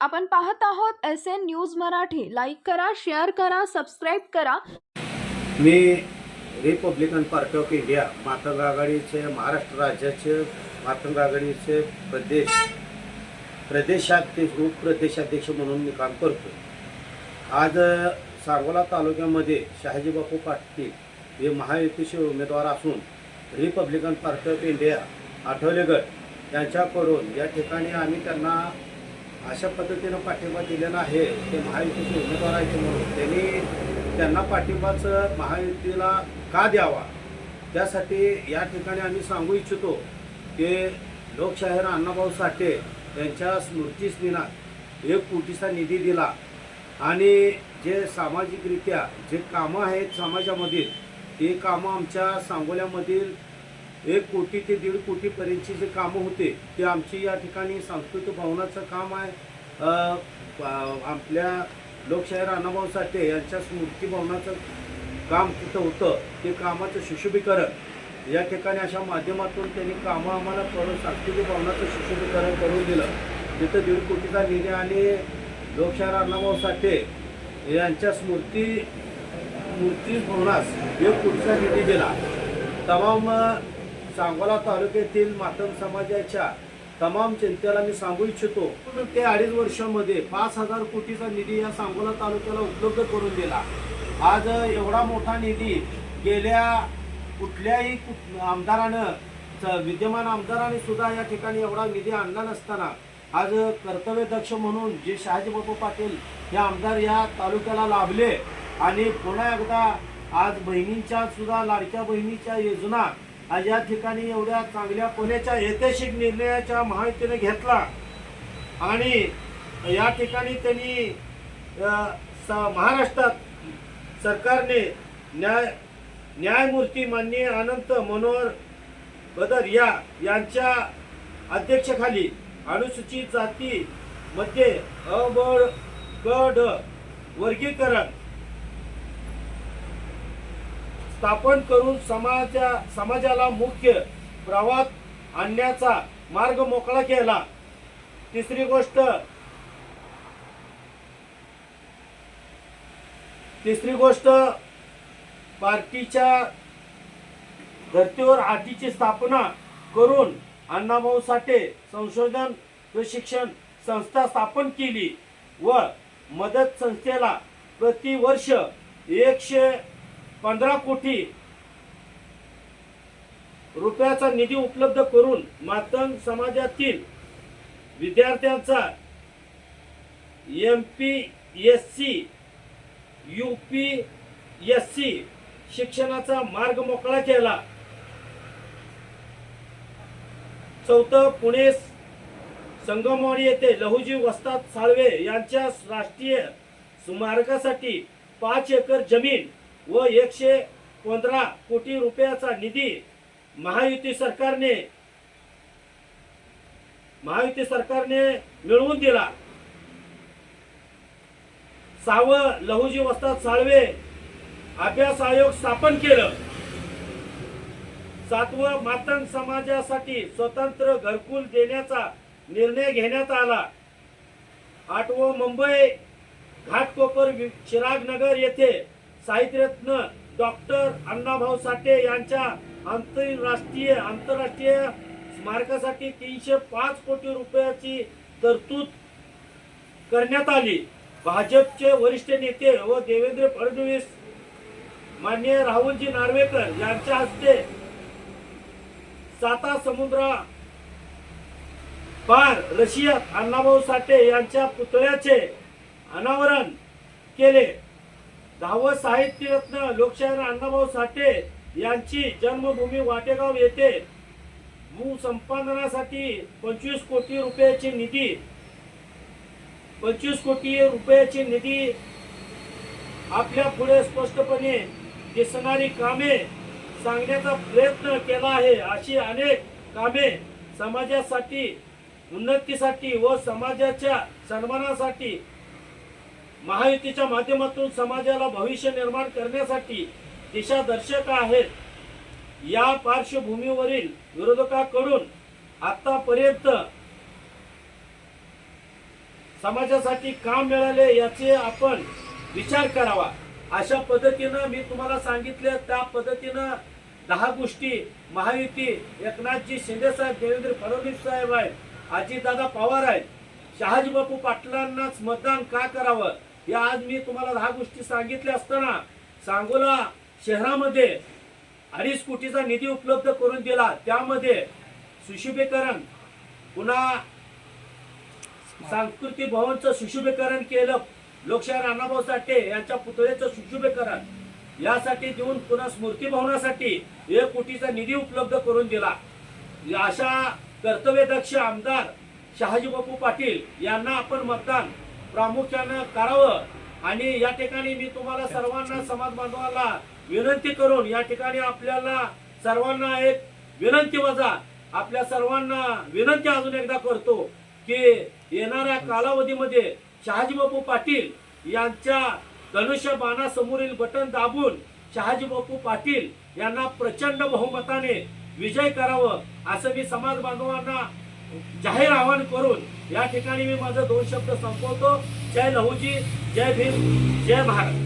आपण पाहत आहोत S N news Marathi. Like करा शेअर करा सबस्क्राईब करा. मी Republican party of India Matang आघाडीचे महाराष्ट्र राज्याचे मातंग आघाडीचे प्रदेश प्रदेशाध्यक्ष उपप्रदेशाध्यक्ष म्हणून मी काम करतो. आज सांगोला तालुक्यामध्ये शहाजी बापू पाटील हे महायुतीचे उमेदवार असून रिपब्लिकन पार्टी ऑफ इंडिया आठवलेगड यांच्याकडून या ठिकाणी आम्ही त्यांना अशा पद्धतीनं पाठिंबा दिलेला आहे. ते महायुतीचे उमेदवार आहेत म्हणून. त्यांनी त्यांना पाठिंबाचं महायुतीला का द्यावा? त्यासाठी या ठिकाणी आम्ही सांगू इच्छितो की लोकशाहीर अण्णाभाऊ साठे यांच्या स्मृतीस दिनात एक कोटीचा निधी दिला. आणि जे सामाजिकरित्या जे कामं आहेत समाजामधील ते कामं आमच्या सांगोल्यामधील एक कोटी ते दीड कोटीपर्यंतची जे कामं होते ते आमची या ठिकाणी सांस्कृतिक भवनाचं काम आहे. आपल्या लोकशाहीर अण्णाभाऊ साठे यांच्या स्मृती भवनाचं काम तिथं होतं. ते कामाचं सुशोभीकरण या ठिकाणी अशा माध्यमातून त्यांनी कामं आम्हाला करून सांस्कृतिक भवनाचं सुशोभीकरण करून दिलं. तिथं दीड कोटीचा निधी आणि लोकशाहीर अण्णाभाऊ साठे यांच्या स्मृती मूर्ती भवनास एक कोटीचा निधी दिला. तमाम सांगोला तालुक्यातील मातम समाजाच्या तमाम जनतेला मी सांगू इच्छितो ते अडीच वर्षामध्ये पाच हजार कोटीचा निधी या सांगोला तालुक्याला उपलब्ध करून दिला. आज एवढा मोठा निधी गेल्या कुठल्याही आमदारानं च- विद्यमान आमदाराने सुद्धा या ठिकाणी एवढा निधी आणला नसताना आज कर्तव्य दक्ष म्हणून जे शहाजी शहाजीबापू पाटील हे आमदार या तालुक्याला लाभले आणि पुन्हा एकदा आज बहिणींच्या सुद्धा लाडक्या बहिणीच्या योजना आज या ठिकाणी एवढ्या चांगल्या पुण्याच्या ऐतिहासिक निर्णयाच्या महायुतीने घेतला. आणि या ठिकाणी त्यांनी स- महाराष्ट्रात सरकारने न्याय न्यायमूर्ती माननीय अनंत मनोहर बदर या यांच्या अध्यक्षखाली अनुसूचित जाती अबळ अ वर्गीकरण स्थापन करून समाजा समाजाला मुख्य प्रवाहात आणण्याचा मार्ग मोकळा केला. तिसरी गोष्ट तिसरी गोष्ट पार्टीच्या धर्तीवर आटीची स्थापना करून अण्णाभाऊ साठे संशोधन प्रशिक्षण संस्था स्थापन केली व मदत संस्थेला प्रतिवर्ष एकशे पंधरा कोटी रुपयाचा निधी उपलब्ध करून मातंग समाजातील विद्यार्थ्यांचा M P S C U P S C शिक्षणाचा मार्ग मोकळा केला. चौथं पुणे संगमवाडी येथे लहुजी वस्ताद साळवे यांच्या राष्ट्रीय स्मारकासाठी पाच एकर जमीन व एकशे पंधरा कोटी रुपयाचा निधी महायुती सरकारने महायुती सरकारने मिळवून दिला. साव लहुजी वस्ताद साळवे अभ्यास आयोग स्थापन केलं. सातवं मातंग समाजासाठी स्वतंत्र घरकुल देण्याचा निर्णय घेण्यात आला. आठवं मुंबई घाटकोपर वि- चिरागनगर येथे साहित्यरत्न डॉक्टर अण्णाभाऊ साठे यांच्या आंतरराष्ट्रीय आंतरराष्ट्रीय स्मारकासाठी तीनशे पाच कोटी रुपयाची तरतूद करण्यात आली. भाजपचे वरिष्ठ नेते व देवेंद्र फडणवीस मान्य राहुलजी नार्वेकर यांच्या हस्ते साता समुद्रा पार रशियात अण्णाभाऊ साठे यांच्या पुतळ्याचे अनावरण केले. दहावं साहित्यरत्न लोकशाहीर अण्णाभाऊ साठे यांची जन्मभूमी वाटेगाव येथे. भूसंपादनासाठी पंचवीस कोटी रुपयाची निधी. पंचवीस कोटी रुपयाची निधी आपल्या पुढे स्पष्टपणे दिसणारी कामे सांगण्याचा प्रयत्न केला आहे अशी अनेक कामे समाजासाठी उन्नतीसाठी व समाजाच्या सन्मानासाठी महायुतीच्या माध्यमातून समाजाला भविष्य निर्माण करण्यासाठी दिशादर्शक आहेत. या पार्श्वभूमीवरील विरोधकाकडून आतापर्यंत समाजासाठी काम मिळाले याचे आपण विचार करावा. अशा पद्धतीनं मी तुम्हाला सांगितलं त्या पद्धतीनं दहा गोष्टी महायुती एकनाथजी शिंदे साहेब देवेंद्र फडणवीस साहेब आहेत अजितदादा पवार आहेत. शहाजी बापू पाटलांनाच मतदान का करावं? या आज मी तुम्हाला दहा गोष्टी सांगितल्या असताना सांगोला शहरामध्ये अडीच कोटीचा निधी उपलब्ध करून दिला. त्यामध्ये सुशोभीकरण पुन्हा सांस्कृतिक भवनचं सुशोभीकरण केलं. लोकशाहीर अण्णाभाऊ साठे यांच्या पुतळ्याचं सुशोभीकरण. यासाठी देऊन पुन्हा स्मृती भवनासाठी एक कोटीचा निधी उपलब्ध करून दिला. अशा कर्तव्यदक्ष आमदार शहाजी बापू पाटील यांना आपण मतदान प्रामुख्यानं करावं. आणि या ठिकाणी मी तुम्हाला सर्वांना समाज बांधवाला विनंती करून या ठिकाणी आपल्याला सर्वांना एक विनंती वजा. आपल्या सर्वांना विनंती अजून एकदा करतो की येणाऱ्या कालावधीमध्ये शहाजी बापू पाटील यांच्या धनुष्य बाणासमोरील बटन दाबून शहाजी बापू पाटील यांना प्रचंड बहुमताने विजय करावं असं मी समाज बांधवांना जाहीर आवाहन करून या ठिकाणी मी माझं दोन शब्द संपवतो. जय लहूजी जय भीम जय भारत.